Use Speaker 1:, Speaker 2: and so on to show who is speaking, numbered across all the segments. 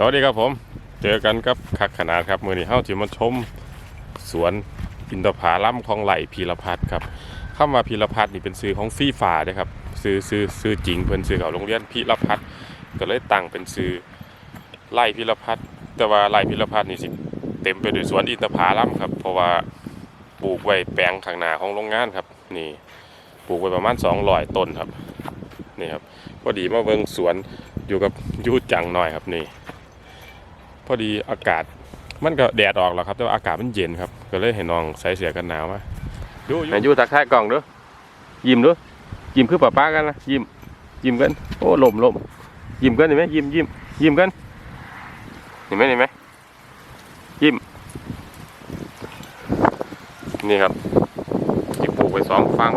Speaker 1: สวัสดีครับผม เจอกันกับคักขนาดครับ มือนี้เฮาที่มาชมสวนอินทผลัมของไหลพีรพัฒน์ครับคำว่าพีรพัฒน์นี่เป็นซื้อของฟีฟ้าเด้อครับซื้อซื้อซื้อจริงเพิ่นซื้อเขาโรงเรียนพีรพัฒน์ก็เลยตั้งเป็นซื้อไล่พีรพัฒน์แต่ว่าไล่พีรพัฒน์นี่สิเต็มไปด้วยสวนอินทผลัมครับ เพราะว่าปลูกไว้แปลงข้างหน้าของโรงงานครับ นี่ปลูกไว้ประมาณ200ต้นครับนี่ครับพอดีมาเบิ่งสวนอยู่กับยูจังหน่อยครับนี่ พอดีอากาศมันก็แดดออกแล้วครับ แต่ว่าอากาศมันเย็นครับ ก็เลยเห็นน้องใส่เสื้อกันหนาวมาดูแมนยูทักทายกล่องดูยิ้มดูยิ้มคือป้าป้ากันนะยิ้มยิ้มกันโอ้ลมลมยิ้มกันเห็นไหมยิ้มยิ้มยิ้มกันเห็นไหมเห็นไหมยิ้มนี่ครับที่ปลูกไปสองฟัง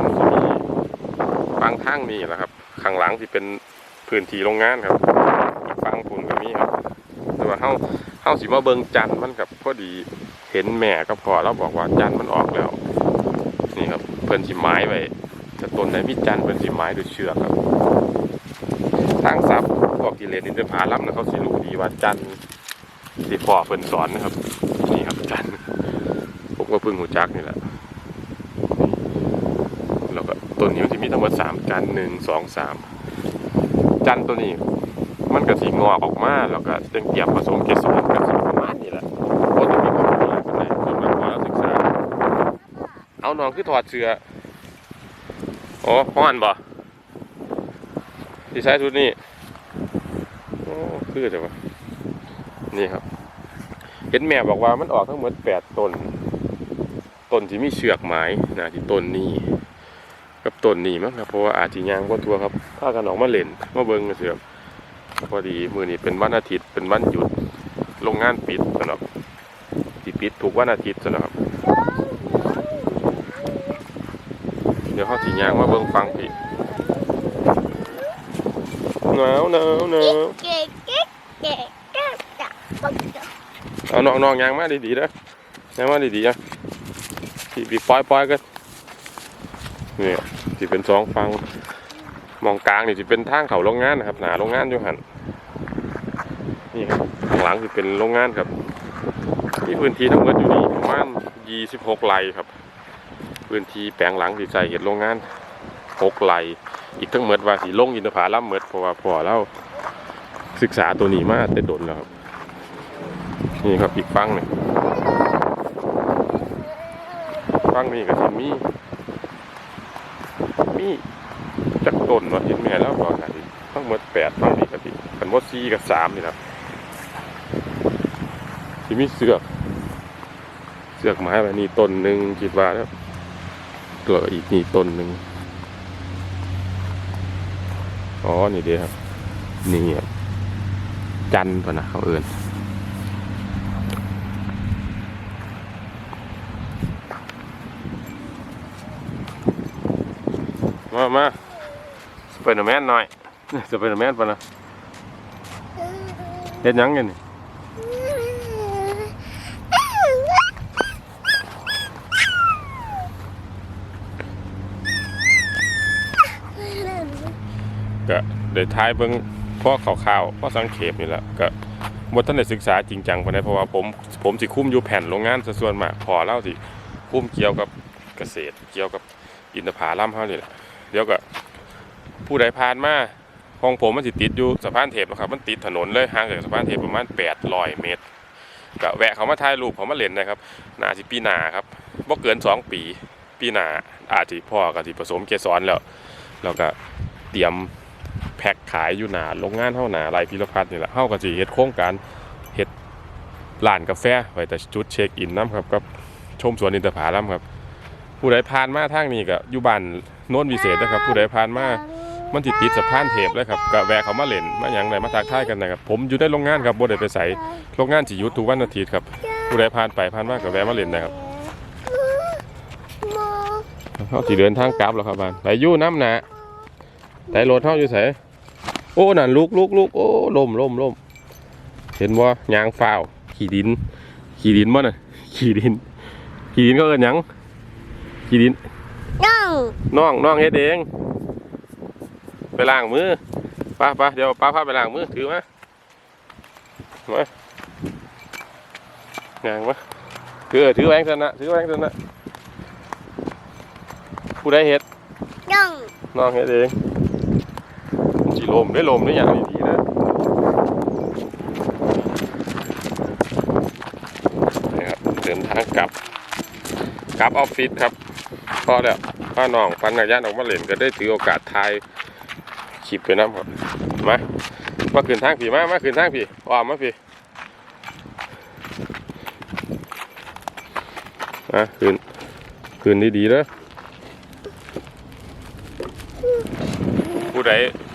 Speaker 1: ฟังทางนี้แหละครับ ข้างหลังที่เป็นพื้นที่โรงงานครับฟังฝุ่นก็มีครับ เฮาเฮาสิมาเบิงจันมันกับพอดีเห็นแม่ก็พอเราบอกว่าจันมันออกแล้ว นี่ครับเพิ่นสิไม้ไว้ถ้าต้นไหนมีจันเพิ่นสิไม้ด้วยเชือกครับทางซับพวกกิเลสอินทผลัมนะเขาสิรู้ดีว่าจันสิพ่อเพิ่นสอนนะครับ นี่ครับจันผมก็เพิ่งหูจักนี่แหละแล้วก็ต้นนี้มันจะมีทั้งหมดสามจันหนึ่งสองสามจันตัวนี้ มันก็สีงอกออกมาแล้วก็จึงเตรียมผสมเกสรกันสิประมาณนี้แหละโอ้ตัวนี้ก็มีอะไรกันเลยส่วนมากพอเราศึกษา เอาน้องคือถอดเสื้อโอ้ห้อนบ่ที่ใช้ชุดนี้โอ้คือแต่ว่านี่ครับ เห็นแม่บอกว่ามันออกทั้งหมดแปดต้นต้นที่มีเชือกไม้นะที่ต้นนี้กับต้นนี้มั้งครับเพราะว่าอาจจะยางบนทัวครับถ้ากันออกมาเล่นมาเบิ่งกันเสือ พอดีมือนี้เป็นวันอาทิตย์เป็นวันหยุดโรงงานปิดสำหรับที่ปิดทุกวันอาทิตย์สำหรับเดี๋ยวเขาสียางมาเบิ่งฟังพี่หนาวหนาวหนาว
Speaker 2: เก๋เก๋เก๋เก๋จ้ะปังจ้ะ
Speaker 1: เอาน้องน้องยางมาดีๆนะยางมาดีๆนะพี่พี่ปล่อยปล่อยกันนี่ที่เป็นสองฟัง มองกลางนี่จะเป็นทางเขาโรงงานนะครับ หนาโรงงานอยู่หันนี่ครับข้างหลังจะเป็นโรงงานครับที่พื้นที่ทั้งหมดอยู่นี่ประมาณ26ไร่ครับ พื้นที่แปลงหลังที่ใส่เห็ดโรงงาน6ไร่อีกทั้งหมดว่าสีลงอินทผลัมหมดเพราะว่าพอเราศึกษาตัวนี้มาแต่ดนแล้วครับนี่ครับอีกฟังหนึ่งฟังนี้ก็จะมีมี จักต้นว่าเห็นแม่แล้วบอกหาดิทั้งหมดแปดฟังนี้ก็ดิกันว่าสี่กับสามนี่ครับที่มีเสือกเสือกไม้แบบนี้ต้นหนึ่งคิดว่าแล้วตัวอีกนี่ต้นหนึ่งอ๋อ นี่เดียวครับ นี่ครับจันทร์ปะนะเขาเอินมา มา ไปเดอร์แมนหน่อยสไปเดอร์แมนปะนะเฮ็ดยังกันนี่ก็ได้ท้ายเบิ่งพ่อข่าวๆพ่อสังเขปนี่แหละก็บ่ทันได้ศึกษาจริงจังปานใดเพราะว่าผมผมสิคุ้มอยู่แผ่นโรงงานซะส่วนมากพอเล่าสิคุ้มเกี่ยวกับเกษตร เกี่ยวกับอินทผลัมเฮานี่แหละเดี๋ยวก็ ผู้ใดผ่านมาของผมมันสิติดอยู่สะพานเทพนะครับ มันติดถนนเลยห่างจากสะพานเทพประมาณ800เมตรก็แวะเขามาถ่ายรูปเขามาเล่นนะครับนาสิปีหนาครับบ่เกิน 2 ปีปีหนาอาจสิพ่อก็สิผสมเกสรแล้วแล้วก็เตรียมแพ็คขายอยู่หนาโรงงานเฮาหน้าไรพิรพัฒน์นี่แหละเฮาก็สิเฮ็ดโครงการเฮ็ดร้านกาแฟไว้แต่จุดเช็คอินนํครับกับชมสวนอินทผลัมครับ ผู้ใดผ่านมาทางนี้ก็อยู่บ้านโน้นวิเศษนะครับ ผู้ใดผ่านมา มันติดติดสะพานเทพเลยครับก็แวะเขามาเล่นมาอย่างไรมาทักทายกันนะครับผมอยู่ในโรงงานครับบ่ได้ไปใส่โรงงานสิหยุดทุกวันอาทิตย์ครับผู้ใดผ่านไปผ่านมาก็แวะมาเล่นนะครับ
Speaker 2: โม
Speaker 1: เฮาสิเดินทางกลับแล้วครับบ้านไปอยู่น้ำหนาแต่รถเฮาอยู่ไสโอ้นั่นลุกลุกลุกโอ้ล่มล่มล่มเห็นบ่ยางฟ้าวขี่ดิน ขี่ดินบ่น่ะขี่ดิน ขี่ดินก็เอิ้นหยังขี่ดิน
Speaker 2: น้อง
Speaker 1: น้องน้องเฮ็ดเอง ไปล้างมือป้าป้าเดี๋ยวป้าพาไปล้างมือถือมามางางมาถือเออถือแหวงซะนะถือแหวงซะนะผู้ใดเฮ็ด
Speaker 2: น้อง
Speaker 1: น้องเฮ็ดเองมันสิลมได้ลมได้อย่างดีๆนะนี่ครับเดินทางกลับกลับออฟฟิศครับพอแล้วพ่อน้องปันนักยานออกมาเล่นก็ได้ถือโอกาสถ่ายค ลิปไปน้ำครับมามาขึ้นทางผีมามาขึ้นทางผีว่ามาผีมาขึ้นขึ้นดีๆเด้อผู้ใด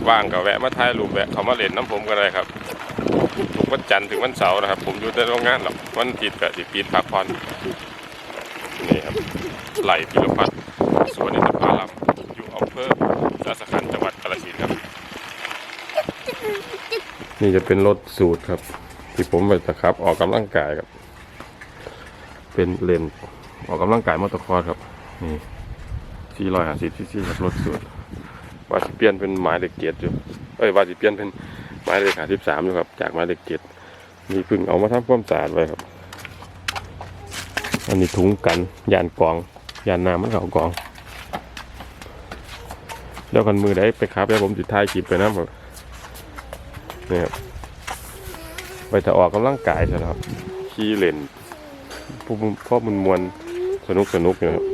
Speaker 1: ว่างก็แวะมาถ่ายรูปแวะเขามาเล่นน้ำผมกันเลยครับทุกวันจันทร์ถึงวันเสาร์นะครับ ผมอยู่ในโรงงานหรอกวันอาทิตย์ก็สิปิดพักผ่อนนี่ครับไหลพิรพัฒน์สวนอินทผลัมอยู่อำเภอสาสขันธ์จังหวัดกาฬสินธุ์ครับ นี่จะเป็นรถสูตรครับ ที่ผมไปตะครับ ออกกำลังกายครับ เป็นเลนออกกำลังกายมอเตอร์คอร์สครับ นี่สี่ร้อยห้าสิบซีซีครับรถสูตรว่าสิเปลี่ยนเป็นหมายเลขเกียรอยู่เอ้ยว่าสิเปลี่ยนเป็นหมายเลขห้าสิบสามอยู่ครับ จากหมายเลขเกียรมีพึ่งเอามาทำความสะอาดไว้ครับ อันนี้ถุงกันยานกอง ยานน้ำมันเขากอง แล้วกันมือได้ไปครับแล้วผมติดท้ายคลิปไปนะครับ นี่ครับไปจะออกกำลังกายใช่ไหมครับขี่เล่นพวกพ่อมันมวนสนุกสนุกอยู่ครับ